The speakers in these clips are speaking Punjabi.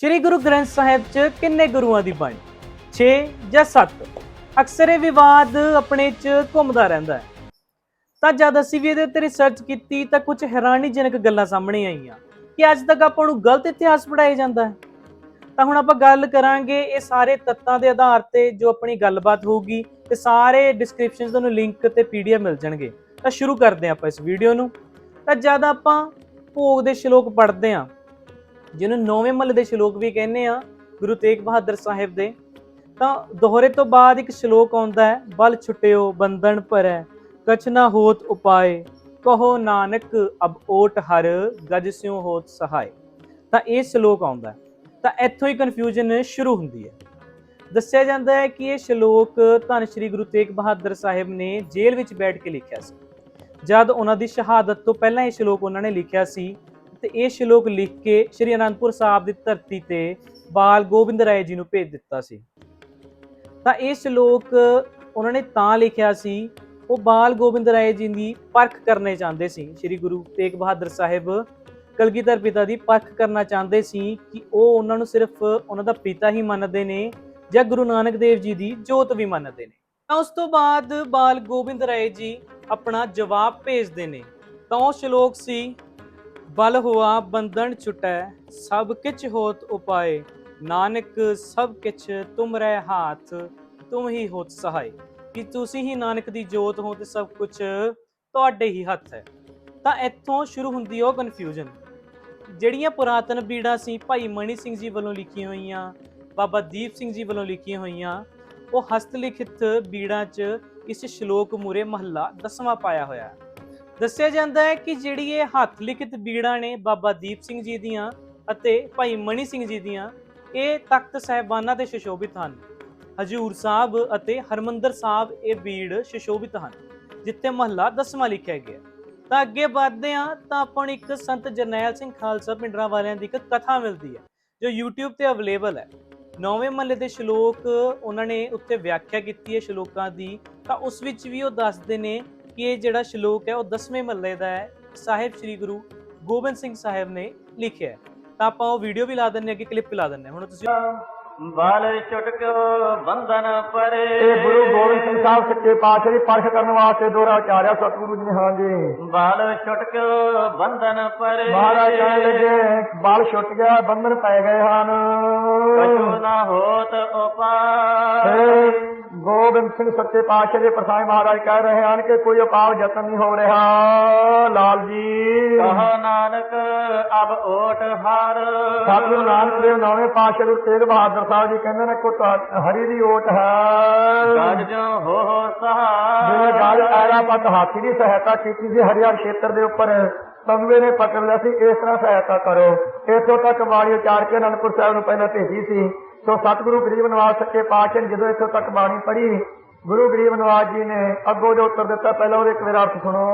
ਸ੍ਰੀ ਗੁਰੂ ਗ੍ਰੰਥ ਸਾਹਿਬ 'ਚ ਕਿੰਨੇ ਗੁਰੂਆਂ ਦੀ ਬਾਣੀ? 6 ਜਾਂ 7 ਅਕਸਰ ਇਹ ਵਿਵਾਦ ਆਪਣੇ 'ਚ ਘੁੰਮਦਾ ਰਹਿੰਦਾ ਹੈ। ਤਾਂ ਜਦ ਅਸੀਂ ਵੀ ਇਹਦੇ ਉੱਤੇ ਰਿਸਰਚ ਕੀਤੀ, ਤਾਂ ਕੁਝ ਹੈਰਾਨੀਜਨਕ ਗੱਲਾਂ ਸਾਹਮਣੇ ਆਈਆਂ ਕਿ ਅੱਜ ਤੱਕ ਆਪਾਂ ਨੂੰ ਗਲਤ ਇਤਿਹਾਸ ਪੜਾਇਆ ਜਾਂਦਾ ਹੈ। ਤਾਂ ਹੁਣ ਆਪਾਂ ਗੱਲ ਕਰਾਂਗੇ ਇਹ ਸਾਰੇ ਤੱਤਾਂ ਦੇ ਆਧਾਰ ਤੇ ਜੋ ਆਪਣੀ ਗੱਲਬਾਤ ਹੋਊਗੀ ਤੇ ਸਾਰੇ ਡਿਸਕ੍ਰਿਪਸ਼ਨ ਤੁਹਾਨੂੰ ਲਿੰਕ ਤੇ ਪੀਡੀਐਫ ਮਿਲ ਜਾਣਗੇ। ਤਾਂ ਸ਼ੁਰੂ ਕਰਦੇ ਹਾਂ ਆਪਾਂ ਇਸ ਵੀਡੀਓ ਨੂੰ। ਤਾਂ ਜਦ ਆਪਾਂ ਭੋਗ ਦੇ ਸ਼ਲੋਕ ਪੜ੍ਹਦੇ ਹਾਂ ਜਿਹਨੂੰ ਨੌਵੇਂ ਮਹੱਲੇ ਦੇ ਸ਼ਲੋਕ ਵੀ ਕਹਿੰਦੇ ਆ, ਗੁਰੂ ਤੇਗ ਬਹਾਦਰ ਸਾਹਿਬ ਦੇ, ਤਾਂ ਦੋਹਰੇ ਤੋਂ ਬਾਅਦ ਇੱਕ ਸ਼ਲੋਕ ਆਉਂਦਾ ਹੈ, ਬਲ ਛੁਟਿਓ, ਬੰਧਨ ਭਰੈ, ਕਛ ਨਾ ਹੋਤ ਉਪਾਏ, ਕਹੋ ਨਾਨਕ ਅਬ ਓਟ ਹਰ, ਗਜ ਸਿਉ ਹੋਤ ਸਹਾਇ ਤਾਂ ਇਹ ਸ਼ਲੋਕ ਆਉਂਦਾ ਤਾਂ ਇੱਥੋਂ ਹੀ ਕਨਫਿਊਜ਼ਨ ਸ਼ੁਰੂ ਹੁੰਦੀ ਹੈ। ਦੱਸਿਆ ਜਾਂਦਾ ਹੈ ਕਿ ਇਹ ਸ਼ਲੋਕ ਧੰਨ ਸ਼੍ਰੀ ਗੁਰੂ ਤੇਗ ਬਹਾਦਰ ਸਾਹਿਬ ਨੇ ਜੇਲ੍ਹ ਵਿੱਚ ਬੈਠ ਕੇ ਲਿਖਿਆ ਸੀ। ਜਦ ਉਹਨਾਂ ਦੀ ਸ਼ਹਾਦਤ ਤੋਂ ਪਹਿਲਾਂ ਇਹ ਸ਼ਲੋਕ ਉਹਨਾਂ ਨੇ ਲਿਖਿਆ ਸੀ ਤੇ ਇਹ ਸ਼ਲੋਕ ਲਿਖ ਕੇ ਸ਼੍ਰੀ ਅਨੰਦਪੁਰ ਸਾਹਿਬ ਦੀ ਧਰਤੀ ਤੇ ਬਾਲ ਗੋਬਿੰਦ ਰਾਏ ਜੀ ਨੂੰ ਭੇਜ ਦਿੱਤਾ ਸੀ। ਤਾਂ ਇਹ ਸ਼ਲੋਕ ਉਹਨਾਂ ਨੇ ਤਾਂ ਲਿਖਿਆ ਸੀ, ਉਹ ਬਾਲ ਗੋਬਿੰਦ ਰਾਏ ਜੀ ਦੀ ਪਰਖ ਕਰਨੇ ਚਾਹੁੰਦੇ ਸੀ। ਸ਼੍ਰੀ ਗੁਰੂ ਤੇਗ ਬਹਾਦਰ ਸਾਹਿਬ ਕਲਗੀਧਰ ਪਿਤਾ ਦੀ ਪਰਖ ਕਰਨਾ ਚਾਹੁੰਦੇ ਸੀ ਕਿ ਉਹ ਉਹਨਾਂ ਨੂੰ ਸਿਰਫ ਉਹਨਾਂ ਦਾ ਪਿਤਾ ਹੀ ਮੰਨਦੇ ਨੇ ਜਾਂ ਗੁਰੂ ਨਾਨਕ ਦੇਵ ਜੀ ਦੀ ਜੋਤ ਵੀ ਮੰਨਦੇ ਨੇ। ਤਾਂ ਉਸ ਤੋਂ ਬਾਅਦ ਬਾਲ ਗੋਬਿੰਦ ਰਾਏ ਜੀ ਆਪਣਾ ਜਵਾਬ ਭੇਜਦੇ ਨੇ। ਤਾਂ ਉਹ ਸ਼ਲੋਕ ਸੀ ਬਲ ਹੁਆ ਬੰਧਨ ਛੁਟੈ, ਸਭ ਕਿਛ ਹੋਤ ਉਪਾਏ। ਨਾਨਕ, ਸਭ ਕਿਛ ਤੁਮ ਰਹਿ ਹਾਥ, ਤੁਮ ਹੀ ਹੋਤ ਸਹਾਈ ਕਿ ਤੁਸੀਂ ਹੀ ਨਾਨਕ ਦੀ ਜੋਤ ਹੋ ਤੇ ਸਭ ਕੁਝ ਤੁਹਾਡੇ ਹੀ ਹੱਥ ਹੈ। ਤਾਂ ਇੱਥੋਂ ਸ਼ੁਰੂ ਹੁੰਦੀ ਉਹ ਕਨਫਿਊਜ਼ਨ ਜਿਹੜੀਆਂ ਪੁਰਾਤਨ ਬੀੜਾਂ ਸੀ, ਭਾਈ ਮਣੀ ਸਿੰਘ ਜੀ ਵੱਲੋਂ ਲਿਖੀਆਂ ਹੋਈਆਂ, ਬਾਬਾ ਦੀਪ ਸਿੰਘ ਜੀ ਵੱਲੋਂ ਲਿਖੀਆਂ ਹੋਈਆਂ, ਉਹ ਹਸਤ ਲਿਖਿਤ ਬੀੜਾਂ 'ਚ ਇਸ ਸ਼ਲੋਕ ਮੂਰੇ ਮਹੱਲਾ ਦਸਵਾਂ ਪਾਇਆ ਹੋਇਆ। ਹੈ ਦੱਸਿਆ ਜਾਂਦਾ ਹੈ ਕਿ ਜਿਹੜੀ ਇਹ ਹੱਥ ਲਿਖਿਤ ਬੀੜਾਂ ਨੇ ਬਾਬਾ ਦੀਪ ਸਿੰਘ ਜੀ ਦੀਆਂ ਅਤੇ ਭਾਈ ਮਣੀ ਸਿੰਘ ਜੀ ਦੀਆਂ, ਇਹ ਤਖਤ ਸਹਿਬਾਨਾਂ ਤੇ ਸ਼ਸ਼ੋਭਿਤ ਹਨ। ਹਜੂਰ ਸਾਹਿਬ ਅਤੇ ਹਰਮੰਦਰ ਸਾਹਿਬ ਇਹ ਬੀੜ ਸ਼ਸ਼ੋਭਿਤ ਹਨ, ਜਿੱਥੇ ਮਹੱਲਾ ਦਸਵਾਂ ਲਿਖਿਆ ਗਿਆ ਤਾਂ ਅੱਗੇ ਵਧਦੇ ਹਾਂ, ਤਾਂ ਆਪਾਂ ਨੂੰ ਇੱਕ ਸੰਤ ਜਰਨੈਲ ਸਿੰਘ ਖਾਲਸਾ ਪਿੰਡਰਾਂ ਵਾਲਿਆਂ ਦੀ ਇੱਕ ਕਥਾ ਮਿਲਦੀ ਹੈ, ਜੋ YouTube ਤੇ ਅਵੇਲੇਬਲ ਹੈ। ਨੌਵੇਂ ਮਹੱਲੇ ਦੇ ਸ਼ਲੋਕ ਉਹਨਾਂ ਨੇ ਉੱਤੇ ਵਿਆਖਿਆ ਕੀਤੀ ਹੈ ਸ਼ਲੋਕਾਂ ਦੀ, ਤਾਂ ਉਸ ਵਿੱਚ ਵੀ ਉਹ ਦੱਸਦੇ ਨੇ ਕਿ ਇਹ ਜਿਹੜਾ ਸ਼ਲੋਕ ਹੈ ਉਹ 10ਵੇਂ ਮਹੱਲੇ ਦਾ ਹੈ ਸਾਹਿਬ ਸ੍ਰੀ ਗੁਰੂ ਗੋਬਿੰਦ ਸਿੰਘ ਸਾਹਿਬ ਨੇ ਲਿਖਿਆ ਤਾਂ ਆਪਾਂ ਉਹ ਵੀਡੀਓ ਵੀ ਲਾ ਦਿੰਨੇ ਅੱਗੇ ਕਲਿੱਪ ਵੀ ਲਾ ਦਿੰਨੇ ਹੁਣ ਤੁਸੀਂ ਬਲ ਚੁਟਕਿਓ ਬੰਧਨ ਪਰੇ। ਇਹ ਗੁਰੂ ਗੋਬਿੰਦ ਸਿੰਘ ਸਾਹਿਬ ਸੱਚੇ ਪਾਤਸ਼ਾਹ ਦੀ ਪਰਖ ਕਰਨ ਵਾਸਤੇ ਦੋਹਰਾ ਉਚਾਰਿਆ ਸਤਿਗੁਰੂ ਜੀ ਨੇ ਹਾਂਜੀ ਬਲ ਚੁਟਕਿਓ ਬੰਧਨ ਪਰੇ। ਮਹਾਰਾਜ ਕਹਿਣ ਲੱਗੇ ਬਾਲ ਛੁੱਟ ਗਿਆ ਬੰਧਨ ਪੈ ਗਏ ਹਨ। ਕਛੂ ਨਾ ਹੋਤ ਉਪਾਏ ਗੋਬਿੰਦ ਸਿੰਘ ਸੱਚੇ ਪਾਤਸ਼ਾਹ ਦੇ ਪ੍ਰਸਾਦ ਮਹਾਰਾਜ ਕਹਿ ਰਹੇ ਹਨ ਕਿ ਕੋਈ ਉਪਾਅ ਯਤਨ ਨਹੀਂ ਹੋ ਰਿਹਾ। ਲਾਲ ਜੀ। ਕਹ ਨਾਨਕ ਅਬ ਓਟ ਹਰ। ਸਤਿਗੁਰੂ ਨਾਨਕ ਦੇਵ ਨੌਵੇਂ ਪਾਤਸ਼ਾਹ ਗੁਰੂ ਤੇਗ ਬਹਾਦਰ ਸਾਹਿਬ ਜੀ ਕਹਿੰਦੇ ਨੇ ਕੋ ਹਰੀ ਦੀ ਓਟ ਹੈ। ਗਜ ਜੋ ਹੋ ਜਿਵੇਂ ਸਹਾਰ ਗੱਲ ਐਰਾਪਤ ਹਾਥੀ ਦੀ ਸਹਾਇਤਾ ਕੀਤੀ ਸੀ ਹਰਿਆਣ ਖੇਤਰ ਦੇ ਉੱਪਰ ਤੰਬੇ ਨੇ ਪਕੜ ਲਿਆ ਸੀ ਇਸ ਤਰ੍ਹਾਂ ਸਹਾਇਤਾ ਕਰੋ। ਇੱਥੋਂ ਤੱਕ ਬਾਣੀ ਉਚਾਰ ਕੇ ਅਨੰਦਪੁਰ ਸਾਹਿਬ ਨੂੰ ਪਹਿਲਾਂ ਭੇਜੀ ਸੀ। ਸੋ ਸਤਿਗੁਰੂ ਗਰੀਬ ਨਵਾਜ ਸੱਚੇ ਪਾਤਸ਼ਾਹ ਨੇ ਜਦੋਂ ਇੱਥੋਂ ਤੱਕ ਬਾਣੀ ਪੜ੍ਹੀ ਗੁਰੂ ਗਰੀਬ ਨਵਾਜ ਜੀ ਨੇ ਅੱਗੋਂ ਜੋ ਉੱਤਰ ਦਿੱਤਾ ਪਹਿਲਾਂ ਉਹਦੇ ਇੱਕ ਵਾਰ ਅਰਥ ਸੁਣੋ।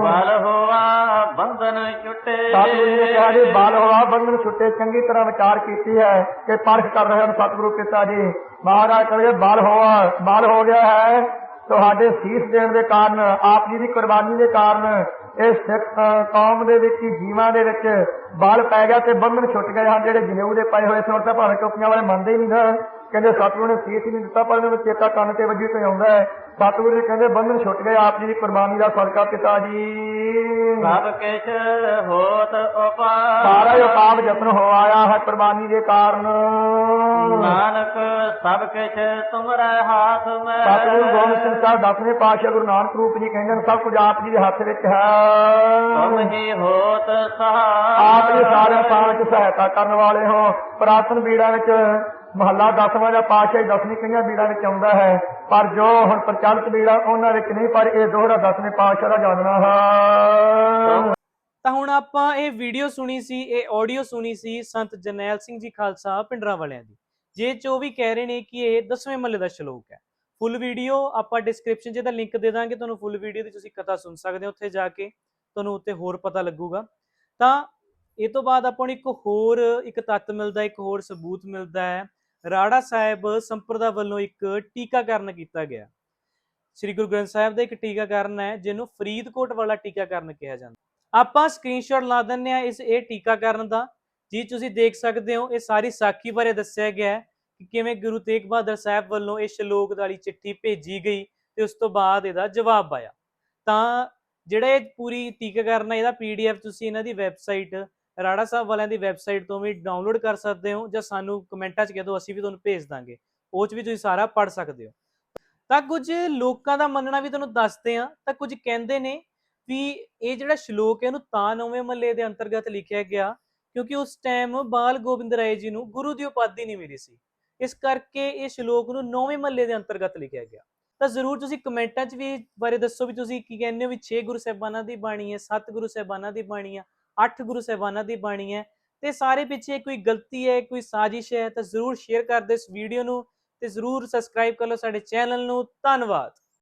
ਬਲ ਹੋਆ ਬੰਧਨ ਚੁਟੇ ਸਤਿਗੁਰੂ ਜੀ ਨੇ ਕਿਹਾ ਜੀ ਬਾਲ ਹੋਆ ਬੰਧਨ ਛੁੱਟੇ ਚੰਗੀ ਤਰ੍ਹਾਂ ਵਿਚਾਰ ਕੀਤੀ ਹੈ ਕਿ ਪਰਖ ਕਰ ਰਹੇ ਹਨ ਸਤਿਗੁਰੂ ਪਿਤਾ ਜੀ। ਮਹਾਰਾਜ ਕਹਿੰਦੇ ਬਾਲ ਹੋਆ ਬਾਲ ਹੋ ਗਿਆ ਹੈ। ਤੁਹਾਡੇ ਸੀਸ ਦੇਣ ਦੇ ਕਾਰਨ ਆਪ ਜੀ ਦੀ ਕੁਰਬਾਨੀ ਦੇ ਕਾਰਨ ਇਹ ਸਿੱਖ ਕੌਮ ਦੇ ਵਿੱਚ ਜੀਵਾਂ ਦੇ ਵਿੱਚ ਬਲ ਪੈ ਗਿਆ ਤੇ ਬੰਧਨ ਛੁੱਟ ਗਏ ਹਨ ਜਿਹੜੇ ਜਨੇਊ ਦੇ ਪਏ ਹੋਏ ਸੀ ਹੁਣ ਤਾਂ ਭਾਵੇਂ ਟੋਪੀਆਂ ਵਾਲੇ ਮੰਨਦੇ ਹੀ ਨਹੀਂ ਨਾ। ਕਹਿੰਦੇ ਸਤਿਗੁਰੂ ਨੇ ਸੀਸ ਹੀ ਨਹੀਂ ਦਿੱਤਾ ਪਰ ਇਹਨਾਂ ਨੂੰ ਚੇਤਾ ਕੰਨ ਤੇ ਵੱਜੀ ਤੇ ਆਉਂਦਾ ਹੈ। ਸਤਿਗੁਰੂ ਜੀ ਕਹਿੰਦੇ ਬੰਧਨ ਛੁੱਟ ਗਏ ਆਪ ਜੀ ਦੀ ਕੁਰਬਾਨੀ ਦਾ ਸਦਕਾ ਪਿਤਾ ਜੀ। ਸਭ ਕਿਛ ਹੋਤ ਉਪਾਏ ਸਾਰਾ ਹੀ ਉਪਾਵ ਯਤਨ ਹੋ ਆਇਆ ਹੈ ਕੁਰਬਾਨੀ ਦੇ ਕਾਰਨ। ਸਭ ਕਿਛ ਤੁਮਰੇ ਹਾਥ ਮੈਂ ਸਤਿਗੁਰੂ ਗੋਬਿੰਦ ਸਿੰਘ ਸਾਹਿਬ ਦਸਵੇਂ ਪਾਤਸ਼ਾਹ ਗੁਰੂ ਨਾਨਕ ਰੂਪ ਜੀ ਕਹਿੰਦੇ ਨੇ ਸਭ ਕੁਝ ਆਪ ਜੀ ਦੇ ਹੱਥ ਵਿੱਚ ਤੁਮ ਹੈ ਹੀ ਹੋਤ ਸਹਾਰ ਆਪ ਜੀ ਸਾਰੇ ਸਾਲ ਵਿੱਚ ਸਹਾਇਤਾ ਕਰਨ ਵਾਲੇ ਹੋ। ਪ੍ਰਾਤਨ ਬੀੜਾਂ ਵਿੱਚ ਮਹੱਲਾ ਦਸਵਾਂ ਦਾ ਪਾਤਸ਼ਾਹ ਦਸਵੀਂ ਕਈਆਂ ਬੀੜਾਂ ਵਿੱਚ ਆਉਂਦਾ ਹੈ। ਪਰ ਜੋ ਹੁਣ ਪ੍ਰਚਲਿਤ ਬੀੜਾਂ ਉਹਨਾਂ ਵਿੱਚ ਨਹੀਂ ਪਰ ਇਹ ਦੋਹਰਾ ਦਸਵੇਂ ਪਾਤਸ਼ਾਹ ਦਾ ਜਾਣਨਾ ਹੈ। ਤਾਂ ਹੁਣ ਆਪਾਂ ਇਹ ਵੀਡੀਓ ਸੁਣੀ ਸੀ ਇਹ ਆਡੀਓ ਸੁਣੀ ਸੀ ਸੰਤ ਜਰਨੈਲ ਸਿੰਘ ਜੀ ਖਾਲਸਾ ਪਿੰਡਰਾਂ ਵਾਲਿਆਂ ਦੀ। ਜੇ ਚ ਉਹ ਵੀ ਕਹਿ ਰਹੇ ਨੇ ਕਿ ਇਹ 10ਵੇਂ ਮਹੱਲੇ ਦਾ ਸ਼ਲੋਕ ਹੈ। ਫੁੱਲ ਵੀਡੀਓ ਆਪਾਂ ਡਿਸਕ੍ਰਿਪਸ਼ਨ 'ਚ ਇਹਦਾ ਲਿੰਕ ਦੇ ਦਾਂਗੇ, ਤੁਹਾਨੂੰ ਫੁੱਲ ਵੀਡੀਓ ਦੀ ਤੁਸੀਂ ਕਥਾ ਸੁਣ ਸਕਦੇ ਹੋ ਉੱਥੇ ਜਾ ਕੇ, ਤੁਹਾਨੂੰ ਉੱਤੇ ਹੋਰ ਪਤਾ ਲੱਗੂਗਾ। ਤਾਂ ਇਹ ਤੋਂ ਬਾਅਦ ਆਪਾਂ ਨੂੰ ਇੱਕ ਹੋਰ, ਇੱਕ ਤੱਤ ਮਿਲਦਾ, ਇੱਕ ਹੋਰ ਸਬੂਤ ਮਿਲਦਾ ਹੈ। ਰਾੜਾ ਸਾਹਿਬ ਸੰਪਰਦਾ ਵੱਲੋਂ ਇੱਕ ਟੀਕਾਕਰਨ ਕੀਤਾ ਗਿਆ। ਸ੍ਰੀ ਗੁਰੂ ਗ੍ਰੰਥ ਸਾਹਿਬ ਦਾ ਇੱਕ ਟੀਕਾਕਰਨ ਹੈ, ਜਿਹਨੂੰ ਫਰੀਦਕੋਟ ਵਾਲਾ ਟੀਕਾਕਰਨ ਕਿਹਾ ਜਾਂਦਾ। ਆਪਾਂ ਸਕਰੀਨਸ਼ਾਟ ਲਾ ਦਿੰਨੇ ਆ ਇਸ ਇਹ ਟੀਕਾਕਰਨ ਦਾ। ਜੀ ਤੁਸੀਂ ਦੇਖ ਸਕਦੇ ਹੋ, ਇਹ ਸਾਰੀ ਸਾਖੀ ਬਾਰੇ ਦੱਸਿਆ ਗਿਆ ਹੈ ਕਿ ਕਿਵੇਂ ਗੁਰੂ ਤੇਗ ਬਹਾਦਰ ਸਾਹਿਬ ਵੱਲੋਂ ਇਹ ਸ਼ਲੋਕ ਵਾਲੀ ਚਿੱਠੀ ਭੇਜੀ ਗਈ ਤੇ ਉਸ ਤੋਂ ਬਾਅਦ ਇਹਦਾ ਜਵਾਬ ਆਇਆ। ਤਾਂ ਜਿਹੜਾ ਇਹ ਪੂਰੀ ਟੀਕਾਕਰਨ ਹੈ ਇਹਦਾ ਪੀਡੀਐਫ ਤੁਸੀਂ ਇਹਨਾਂ ਦੀ ਵੈਬਸਾਈਟ ਰਾੜਾ ਸਾਹਿਬ ਵਾਲਿਆਂ ਦੀ ਵੈਬਸਾਈਟ ਤੋਂ ਵੀ ਡਾਊਨਲੋਡ ਕਰ ਸਕਦੇ ਹੋ ਜਾਂ ਸਾਨੂੰ ਕਮੈਂਟਾਂ 'ਚ ਕਹਿ ਦਿਓ, ਅਸੀਂ ਵੀ ਤੁਹਾਨੂੰ ਭੇਜ ਦਾਂਗੇ। ਉਹ 'ਚ ਵੀ ਤੁਸੀਂ ਸਾਰਾ ਪੜ੍ਹ ਸਕਦੇ ਹੋ। ਤਾਂ ਕੁਝ ਲੋਕਾਂ ਦਾ ਮੰਨਣਾ ਵੀ ਤੁਹਾਨੂੰ ਦੱਸਦੇ ਆ ਤਾਂ ਕੁਝ ਕਹਿੰਦੇ ਨੇ ਵੀ ਇਹ ਜਿਹੜਾ ਸ਼ਲੋਕ ਹੈ, ਇਹਨੂੰ ਤਾਂ ਨੌਵੇਂ ਮਹੱਲੇ ਦੇ ਅੰਤਰਗਤ ਲਿਖਿਆ ਗਿਆ ਕਿਉਂਕਿ ਉਸ ਟਾਈਮ ਬਾਲ ਗੋਬਿੰਦ ਰਾਏ ਜੀ ਨੂੰ ਗੁਰੂ ਦੀ ਉਪਾਧੀ ਨਹੀਂ ਮਿਲੀ ਸੀ। ਇਸ ਕਰਕੇ ਇਹ ਸ਼ਲੋਕ ਨੂੰ ਨੌਵੇਂ ਮਹੱਲੇ ਦੇ ਅੰਤਰਗਤ ਲਿਖਿਆ ਗਿਆ। ਤਾਂ ਜ਼ਰੂਰ ਤੁਸੀਂ ਕਮੈਂਟਾਂ 'ਚ ਵੀ ਬਾਰੇ ਦੱਸੋ ਵੀ ਤੁਸੀਂ ਕੀ ਕਹਿੰਦੇ ਹੋ ਵੀ 6 ਗੁਰੂ ਸਾਹਿਬਾਨਾਂ ਦੀ ਬਾਣੀ ਹੈ 7 ਗੁਰੂ ਸਾਹਿਬਾਨਾਂ ਦੀ ਬਾਣੀ ਹੈ 8 ਗੁਰੂ ਸਾਹਿਬਾਨਾਂ ਦੀ ਬਾਣੀ ਹੈ। ਤੇ ਸਾਰੇ ਪਿੱਛੇ ਕੋਈ ਗਲਤੀ ਹੈ, ਕੋਈ ਸਾਜ਼ਿਸ਼ ਹੈ ਤਾਂ ਜ਼ਰੂਰ ਸ਼ੇਅਰ ਕਰ ਦਿਓ ਇਸ ਵੀਡੀਓ ਨੂੰ ਤੇ ਜ਼ਰੂਰ ਸਬਸਕ੍ਰਾਈਬ ਕਰ ਲਓ ਸਾਡੇ ਚੈਨਲ ਨੂੰ। ਧੰਨਵਾਦ।